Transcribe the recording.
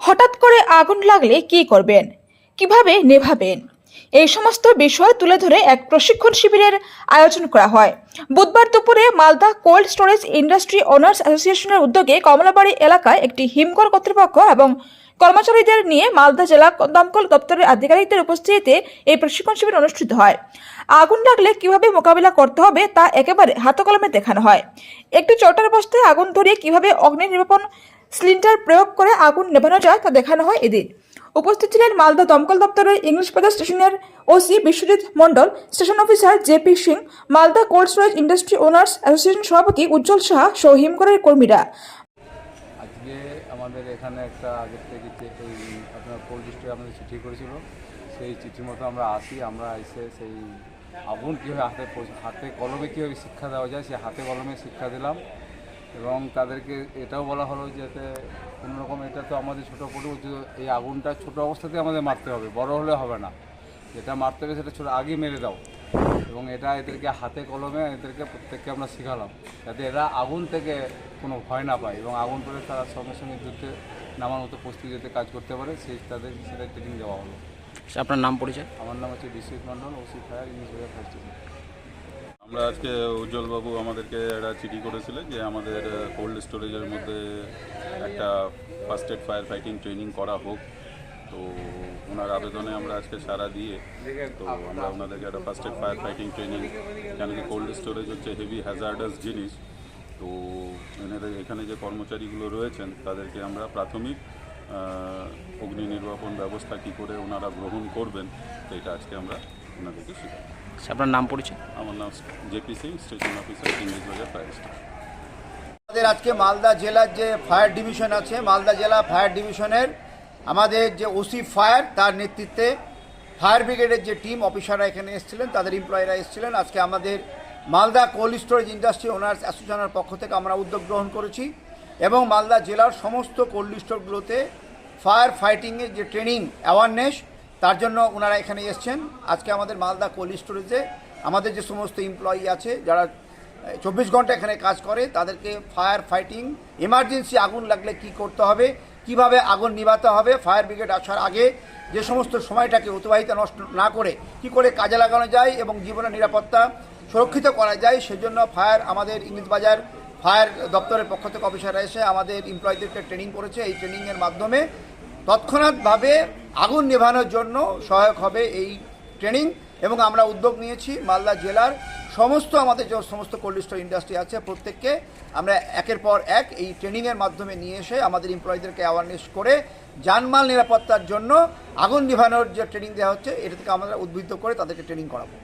হঠাৎ করে আগুন লাগলে কি করবেন? কীভাবে নেভাবেন? এই সমস্ত বিষয় তুলে ধরে এক প্রশিক্ষণ শিবিরের আয়োজন করা হয়। বুধবার দুপুরে Malda cold storage industry owners অ্যাসোসিয়েশনের উদ্যোগে কমলাবাড়ি এলাকায় একটি হিমঘর কর্তৃপক্ষ এবং কর্মচারীদের নিয়ে মালদা জেলা দমকল দপ্তরের আধিকারিকদের উপস্থিতিতে এই প্রশিক্ষণ শিবির অনুষ্ঠিত হয়। আগুন লাগলে কীভাবে মোকাবিলা করতে হবে তা একেবারে হাতকলমে দেখানো হয়। একটি চটার বস্তায় আগুন ধরিয়ে কীভাবে অগ্নি নির্বাপন সিলিন্ডার প্রয়োগ করে আগুন নেভানো যায় তা দেখানো হয় এদিন। উপস্থিত ছিলেন মালদা দমকল দপ্তরের ইংলিশ বাজার স্টেশনের OC Biswajit Mondal, station officer JP Singh, Malda cold storage industry owners association সভাপতি উজ্জ্বল সাহা সহ কর্মীরা। আজকে আমাদের এখানে একটা আগের থেকে এই আপনার কোল্ড স্টোরে আমাদের চিঠি করেছিল, সেই চিঠির মতো আমরা আসি, আমরা এসে সেই আগুন কীভাবে হাতে হাতে কলমে কীভাবে শিক্ষা দেওয়া যায়, সেই হাতে কলমে শিক্ষা দিলাম। এবং তাদেরকে এটাও বলা হলো যাতে কোনো রকম এটা তো আমাদের ছোটো পড়েও এই আগুনটা ছোটো অবস্থাতে আমাদের মারতে হবে বড় হলে হবে না। যেটা মারতে হবে সেটা ছোটো আগেই মেরে দাও। এবং এটা এদেরকে হাতে কলমে এদেরকে প্রত্যেককে আমরা শেখালাম যাতে এরা আগুন থেকে কোনো ভয় না পায় এবং আগুন পরে তারা সঙ্গে সঙ্গে যুদ্ধে নামার মতো প্রস্তুতি যাতে কাজ করতে পারে সেই তাদের সেটা ট্রেনিং দেওয়া হলো। আচ্ছা, আপনার নাম পরিচয়? আমার নাম হচ্ছে বিশ্বজিৎ মণ্ডল ওসি ফায়ার ইংলিশ আমরা আজকে উজ্জ্বলবাবু আমাদেরকে একটা চিঠি করেছিলেন যে আমাদের কোল্ড স্টোরেজের মধ্যে একটা first aid fire fighting training করা হোক। তো ওনার আবেদনে আমরা আজকে সারা দিয়ে, তো আমরা ওনাদেরকে একটা first aid fire fighting training কেন কি কোল্ড স্টোরেজ হচ্ছে হেভি হ্যাজার্ডাস জিনিস, তো এনাদের এখানে যে কর্মচারীগুলো রয়েছেন, তাদেরকে আমরা প্রাথমিক অগ্নি নির্বাপন ব্যবস্থা কী করে ওনারা গ্রহণ করবেন, তো এটা আজকে আমরা ওনাদেরকে শেখাবো। আপনার নাম পরিচয়? আমার নাম JP Singh station officer English Bazar fire station আমাদের আজকে মালদা জেলার যে ফায়ার ডিভিশন আছে মালদা জেলা ফায়ার ডিভিশনের আমাদের যে ওসি ফায়ার তার নেতৃত্বে ফায়ার ব্রিগেডের যে টিম অফিসাররা এখানে এসেছিলেন তাদের এমপ্লয়িরা এসেছিলেন। আজকে আমাদের Malda cold storage industry owners অ্যাসোসিয়েশনের পক্ষ থেকে আমরা উদ্যোগ গ্রহণ করেছি এবং মালদা জেলার সমস্ত কোল্ড স্টোরগুলোতে ফায়ার ফাইটিংয়ের যে ট্রেনিং অ্যাওয়ারনেস তার জন্য ওনারা এখানে এসছেন। আজকে আমাদের মালদা কোল্ড স্টোরেজে আমাদের যে সমস্ত এমপ্লয়ি আছে, যারা চব্বিশ ঘণ্টা এখানে কাজ করে, তাদেরকে ফায়ার ফাইটিং এমার্জেন্সি আগুন লাগলে কি করতে হবে, কীভাবে আগুন নিভাতে হবে ফায়ার ব্রিগেড আসার আগে যে সমস্ত সময়টাকে অতিবাহিত নষ্ট না করে কি করে কাজে লাগানো যায় এবং জীবনের নিরাপত্তা সুরক্ষিত করা যায়, সেজন্য ফায়ার আমাদের ইংলিশ বাজার ফায়ার দপ্তরের পক্ষ থেকে অফিসাররা এসে আমাদের এমপ্লয়ীদেরকে ট্রেনিং করেছে। এই ট্রেনিংয়ের মাধ্যমে তৎক্ষণাৎভাবে আগুন নেভানোর জন্য সহায়ক হবে এই ট্রেনিং এবং আমরা উদ্যোগ নিয়েছি মালদা জেলার সমস্ত আমাদের যে সমস্ত কোল্ড স্টোর ইন্ডাস্ট্রি আছে প্রত্যেককে আমরা একের পর এক এই ট্রেনিংয়ের মাধ্যমে নিয়ে এসে আমাদের এমপ্লয়ীদেরকে অ্যাওয়ারনেস করে যানমাল নিরাপত্তার জন্য আগুন নিভানোর যে ট্রেনিং দেওয়া হচ্ছে, এটা থেকে আমরা উদ্বুদ্ধ করে তাদেরকে ট্রেনিং করাবো।